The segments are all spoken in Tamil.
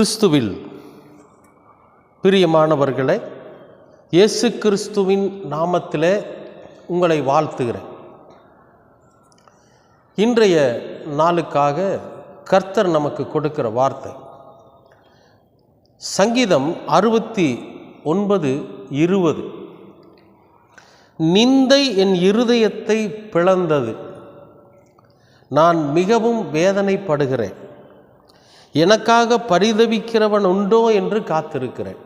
கிறிஸ்துவில் பிரியமானவர்களே இயேசு கிறிஸ்துவின் நாமத்திலே உங்களை வாழ்த்துகிறேன். இன்றைய நாளுக்காக கர்த்தர் நமக்கு கொடுக்கிற வார்த்தை. சங்கீதம் அறுபத்தி ஒன்பது இருபது. நிந்தை என் இருதயத்தை பிளந்தது. நான் மிகவும் வேதனைப்படுகிறேன். எனக்காக பரிதவிக்கிறவன் உண்டோ என்று காத்திருக்கிறேன்.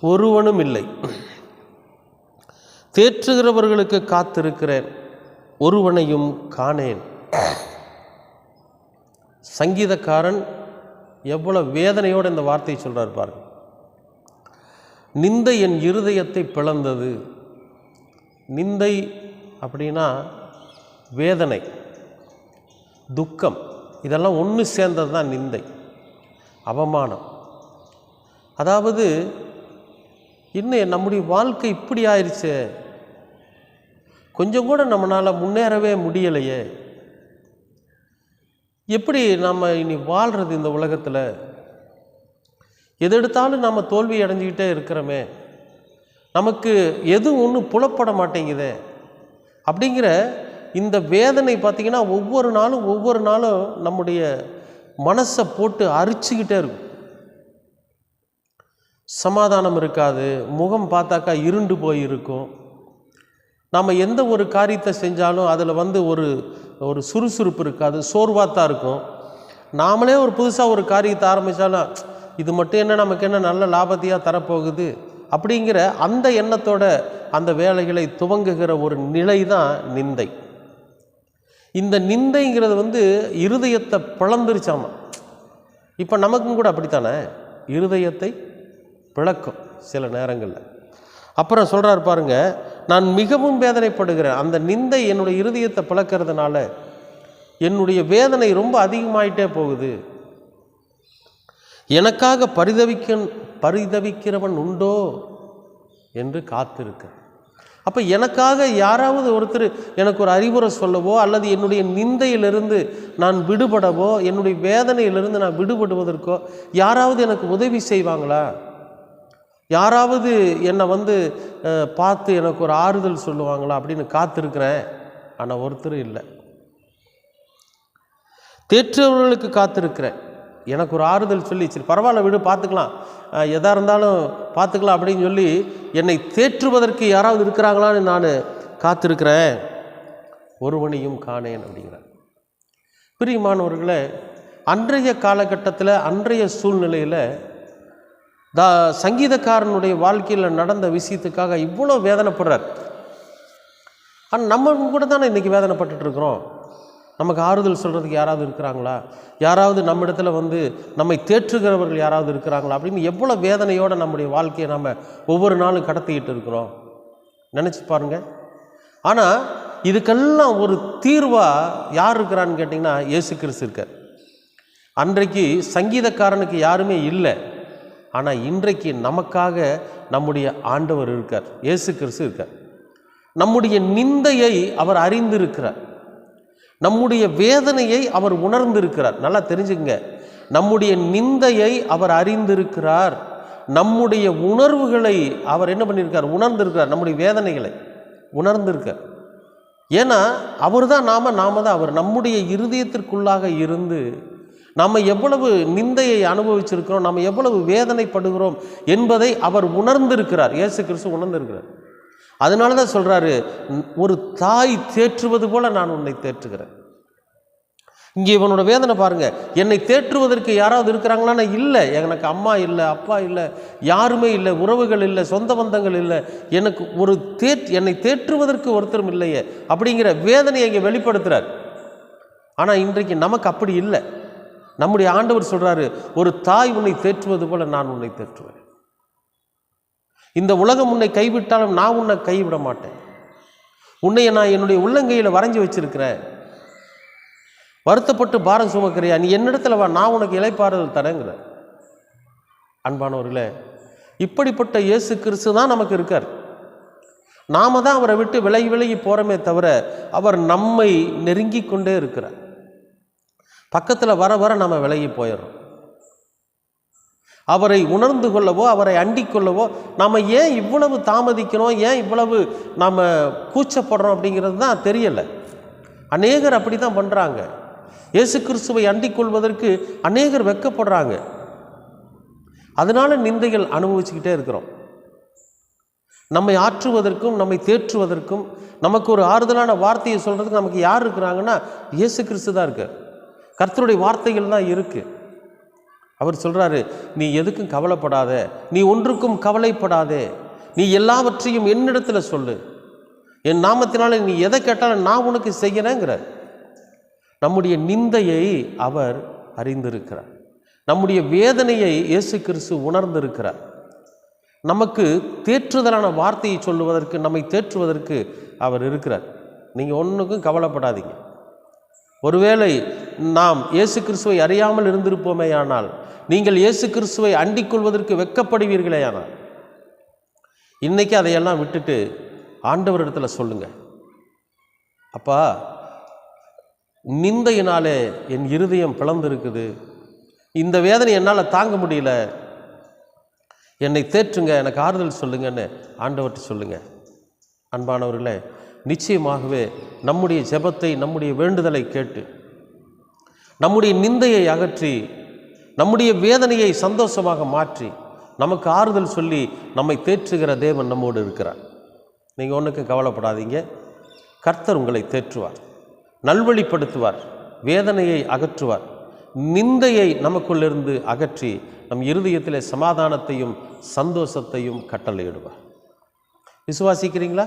ஒருவனும் இல்லை. தேற்றுகிறவர்களுக்கு காத்திருக்கிறேன். ஒருவனையும் காணேன். சங்கீதக்காரன் எவ்வளோ வேதனையோடு இந்த வார்த்தையை சொல்கிறார் பாருங்க நிந்தை என் இருதயத்தை பிளந்தது. நிந்தை அப்படின்னா வேதனை துக்கம். இதெல்லாம் ஒன்று சேர்ந்தது தான் நிந்தை அவமானம். அதாவது இன்னும் நம்முடைய வாழ்க்கை இப்படி ஆயிடுச்சு கொஞ்சம் கூட நம்மளால் முன்னேறவே முடியலையே? எப்படி நம்ம இனி வாழ்கிறது இந்த உலகத்தில்? எது எடுத்தாலும் நம்ம தோல்வி அடைஞ்சிக்கிட்டே இருக்கிறோமே. நமக்கு எதுவும் ஒன்றும் புலப்பட மாட்டேங்குதே? அப்படிங்கிற இந்த வேதனை பார்த்திங்கன்னா ஒவ்வொரு நாளும் ஒவ்வொரு நாளும் நம்முடைய மனசை போட்டு அரிச்சுக்கிட்டே இருக்கும். சமாதானம் இருக்காது முகம் பார்த்தாக்கா இருண்டு போயிருக்கும். நாம் எந்த ஒரு காரியத்தை செஞ்சாலும் அதில் வந்து ஒரு ஒரு சுறுசுறுப்பு இருக்காது சோர்வாத்தான் இருக்கும். நாமளே ஒரு புதுசாக ஒரு காரியத்தை ஆரம்பித்தாலும் இது மட்டும் என்ன நமக்கு என்ன நல்ல லாபத்தையாக தரப்போகுது? அப்படிங்கிற அந்த எண்ணத்தோட அந்த வேலைகளை துவங்குகிற ஒரு நிலை தான் நிந்தை. இந்த நிந்தைங்கிறது வந்து இருதயத்தை பிளந்துருச்சாமா? இப்போ நமக்கும் கூட அப்படித்தானே? இருதயத்தை பிளக்கும் சில நேரங்களில். அப்புறம் சொல்கிறார் பாருங்க நான் மிகவும் வேதனைப்படுகிறேன். அந்த நிந்தை என்னுடைய இருதயத்தை பிளக்கிறதுனால என்னுடைய வேதனை ரொம்ப அதிகமாயிட்டே போகுது. எனக்காக பரிதவிக்க பரிதவிக்கிறவன் உண்டோ? என்று காத்திருக்கிறேன் அப்போ எனக்காக யாராவது ஒருத்தர் எனக்கு ஒரு அறிவுரை சொல்லவோ அல்லது என்னுடைய நிந்தையிலிருந்து நான் விடுபடவோ என்னுடைய வேதனையிலிருந்து நான் விடுபடுவதற்கோ யாராவது எனக்கு உதவி செய்வாங்களா? யாராவது என்னை வந்து பார்த்து எனக்கு ஒரு ஆறுதல் சொல்லுவாங்களா அப்படின்னு காத்திருக்கிறேன். ஆனால் ஒருத்தர் இல்லை. தேற்றவர்களுக்கு காத்திருக்கிறேன். எனக்கு ஒரு ஆறுதல் சொல்லி சரி பரவாயில்ல விடு பார்த்துக்கலாம். எதாக இருந்தாலும் பார்த்துக்கலாம் அப்படின்னு சொல்லி என்னை தேற்றுவதற்கு யாராவது இருக்கிறாங்களான்னு நான் காத்திருக்கிறேன். ஒருவனையும் காணேன் அப்படிங்கிறார். பிரியமானவர்களே அன்றைய காலகட்டத்தில் அன்றைய சூழ்நிலையில் தா சங்கீதக்காரனுடைய வாழ்க்கையில் நடந்த விஷயத்துக்காக இவ்வளோ வேதனைப்படுறார். ஆனால் நம்ம கூட தானே இன்றைக்கி வேதனைப்பட்டுருக்குறோம் இருக்கிறோம். நமக்கு ஆறுதல் சொல்கிறதுக்கு யாராவது இருக்கிறாங்களா? யாராவது நம்ம இடத்துல வந்து நம்மை தேற்றுகிறவர்கள் யாராவது இருக்கிறாங்களா? அப்படின்னு எவ்வளோ வேதனையோடு நம்முடைய வாழ்க்கையை நம்ம ஒவ்வொரு நாளும் கடத்திக்கிட்டு இருக்கிறோம். நினச்சி பாருங்க. ஆனால் இதுக்கெல்லாம் ஒரு தீர்வாக யார் இருக்கிறான்னு கேட்டிங்கன்னா இயேசு கிறிஸ்து இருக்கார். அன்றைக்கு சங்கீதக்காரனுக்கு யாருமே இல்லை. ஆனால் இன்றைக்கு நமக்காக நம்முடைய ஆண்டவர் இருக்கார். இயேசு கிறிஸ்து இருக்கார். நம்முடைய நிந்தையை அவர் அறிந்திருக்கிறார். நம்முடைய வேதனையை அவர் உணர்ந்திருக்கிறார். நல்லா தெரிஞ்சுங்க நம்முடைய நிந்தையை அவர் அறிந்திருக்கிறார். நம்முடைய உணர்வுகளை அவர் என்ன பண்ணியிருக்கார் உணர்ந்திருக்கிறார். நம்முடைய வேதனைகளை உணர்ந்திருக்கார் ஏன்னா அவர் தான் நாம் நாம தான் அவர். நம்முடைய இருதயத்திற்குள்ளாக இருந்து நம்ம எவ்வளவு நிந்தையை அனுபவிச்சிருக்கிறோம் நம்ம எவ்வளவு வேதனைப்படுகிறோம் என்பதை அவர் உணர்ந்திருக்கிறார். இயேசு கிறிஸ்து உணர்ந்திருக்கிறார். அதனால தான் சொல்கிறாரு ஒரு தாய் தேற்றுவது போல் நான் உன்னை தேற்றுகிறேன். இங்கே இவனோட வேதனை பாருங்கள் என்னை தேற்றுவதற்கு யாராவது இருக்கிறாங்களான்னா இல்லை எனக்கு அம்மா இல்லை அப்பா இல்லை யாருமே இல்லை உறவுகள் இல்லை சொந்த பந்தங்கள் இல்லை எனக்கு ஒரு தேற் என்னை தேற்றுவதற்கு ஒருத்தரும் இல்லையே அப்படிங்கிற வேதனையை இங்கே வெளிப்படுத்துகிறார் ஆனால் இன்றைக்கு நமக்கு அப்படி இல்லை. நம்முடைய ஆண்டவர் சொல்கிறாரு ஒரு தாய் உன்னை தேற்றுவது போல் நான் உன்னை தேற்றுவேன். இந்த உலகம் உன்னை கைவிட்டாலும் நான் உன்னை கைவிட மாட்டேன். உன்னைய நான் என்னுடைய உள்ளங்கையில் வரைஞ்சி வச்சிருக்கிறேன். வருத்தப்பட்டு பாரம் சுமக்கிறியா? நீ என்னிடத்துல வா நான் உனக்கு இலைப்பாறுதல் தரேங்கிற. அன்பானவர்களே இப்படிப்பட்ட இயேசு கிறிஸ்து தான் நமக்கு இருக்கார். நாம தான் அவரை விட்டு விலகி விலகி போகிறோமே தவிர அவர் நம்மை நெருங்கி கொண்டே இருக்கிறார். பக்கத்தில் வர வர நம்ம விலகி போயிடுறோம். அவரை உணர்ந்து கொள்ளவோ அவரை அண்டிக் கொள்ளவோ நாம் ஏன் இவ்வளவு தாமதிக்கணும் ஏன் இவ்வளவு நாம் கூச்சப்படுறோம் அப்படிங்கிறது தான் தெரியலை. அநேகர் அப்படி தான் பண்ணுறாங்க இயேசு கிறிஸ்துவை அண்டிக் கொள்வதற்கு அநேகர் வெட்கப்படுறாங்க. அதனால நிந்தைகள் அனுபவிச்சுக்கிட்டே இருக்கிறோம். நம்மை ஆற்றுவதற்கும் நம்மை தேற்றுவதற்கும் நமக்கு ஒரு ஆறுதலான வார்த்தையை சொல்கிறதுக்கு நமக்கு யார் இருக்கிறாங்கன்னா இயேசு கிறிஸ்து தான் இருக்கு கர்த்தருடைய வார்த்தைகள் தான் இருக்குது அவர் சொல்கிறாரு நீ எதுக்கும் கவலைப்படாத நீ ஒன்றுக்கும் கவலைப்படாதே நீ எல்லாவற்றையும் என்னிடத்தில் சொல்லு. என் நாமத்தினால நீ எதை கேட்டாலும் நான் உனக்கு செய்கிறேங்கிறார் நம்முடைய நிந்தையை அவர் அறிந்திருக்கிறார். நம்முடைய வேதனையை இயேசு கிறிஸ்து உணர்ந்திருக்கிறார். நமக்கு தேற்றுதலான வார்த்தையை சொல்லுவதற்கு நம்மை தேற்றுவதற்கு அவர் இருக்கிறார். நீங்கள் ஒன்றுக்கும் கவலைப்படாதீங்க. ஒருவேளை நாம் இயேசு கிறிஸ்துவை அறியாமல் இருந்திருப்போமேயானால் நீங்கள் இயேசு கிறிஸ்துவை அண்டிக் கொள்வதற்கு வெட்கப்படுவீர்களேயானால் இன்றைக்கி அதையெல்லாம் விட்டுட்டு ஆண்டவரிடத்தில் சொல்லுங்கள் அப்பா நிந்தையினாலே என் இருதயம் பிளந்திருக்குது. இந்த வேதனை என்னால் தாங்க முடியல. என்னை தேற்றுங்க எனக்கு ஆறுதல் சொல்லுங்கன்னு ஆண்டவர்கிட்ட சொல்லுங்கள் அன்பானவர்களே நிச்சயமாகவே நம்முடைய ஜெபத்தை நம்முடைய வேண்டுதலை கேட்டு நம்முடைய நிந்தையை அகற்றி நம்முடைய வேதனையை சந்தோஷமாக மாற்றி நமக்கு ஆறுதல் சொல்லி நம்மை தேற்றுகிற தேவன் நம்மோடு இருக்கிறார். நீங்கள் ஒன்றுக்கும் கவலைப்படாதீங்க. கர்த்தர் உங்களை தேற்றுவார். நல்வழிப்படுத்துவார். வேதனையை அகற்றுவார். நிந்தையை நமக்குள்ளிருந்து அகற்றி நம் இருதயத்திலே சமாதானத்தையும் சந்தோஷத்தையும் கட்டளையிடுவார். விசுவாசிக்கிறீங்களா?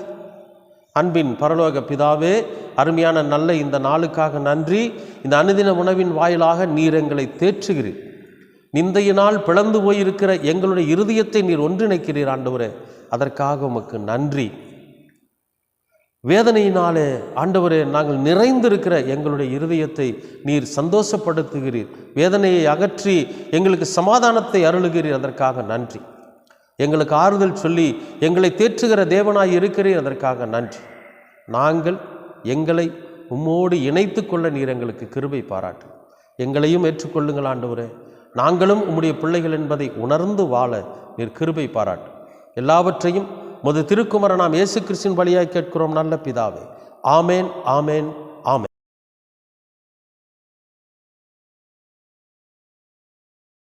அன்பின் பரலோக பிதாவே அருமையான நல்ல இந்த நாளுக்காக நன்றி. இந்த அனுதின உணவின் வாயிலாக நீர் எங்களை தேற்றுகிறீர். நிந்தையினால் பிளந்து போயிருக்கிற எங்களுடைய இருதயத்தை நீர் ஒன்றிணைக்கிறீர் ஆண்டவரே. அதற்காக உமக்கு நன்றி. வேதனையினாலே ஆண்டவரே நாங்கள் நிறைந்திருக்கிற எங்களுடைய இருதயத்தை நீர் சந்தோஷப்படுத்துகிறீர். வேதனையை அகற்றி எங்களுக்கு சமாதானத்தை அருளுகிறீர் அதற்காக நன்றி. எங்களுக்கு ஆறுதல் சொல்லி எங்களை தேற்றுகிற தேவனாய் இருக்கிறீர் அதற்காக நன்றி. நாங்கள் எங்களை உம்மோடு இணைத்து கொள்ள நீர் எங்களுக்கு கிருபை பாராட்டு. எங்களையும் ஏற்றுக்கொள்ளுங்கள் ஆண்டவரே. நாங்களும் உம்முடைய பிள்ளைகள் என்பதை உணர்ந்து வாழ நீர் கிருபை பாராட்டு. எல்லாவற்றையும் மது திருக்குமர நாம் இயேசு கிறிஸ்தின் வழியாக கேட்கிறோம் நல்ல பிதாவே. ஆமேன் ஆமேன்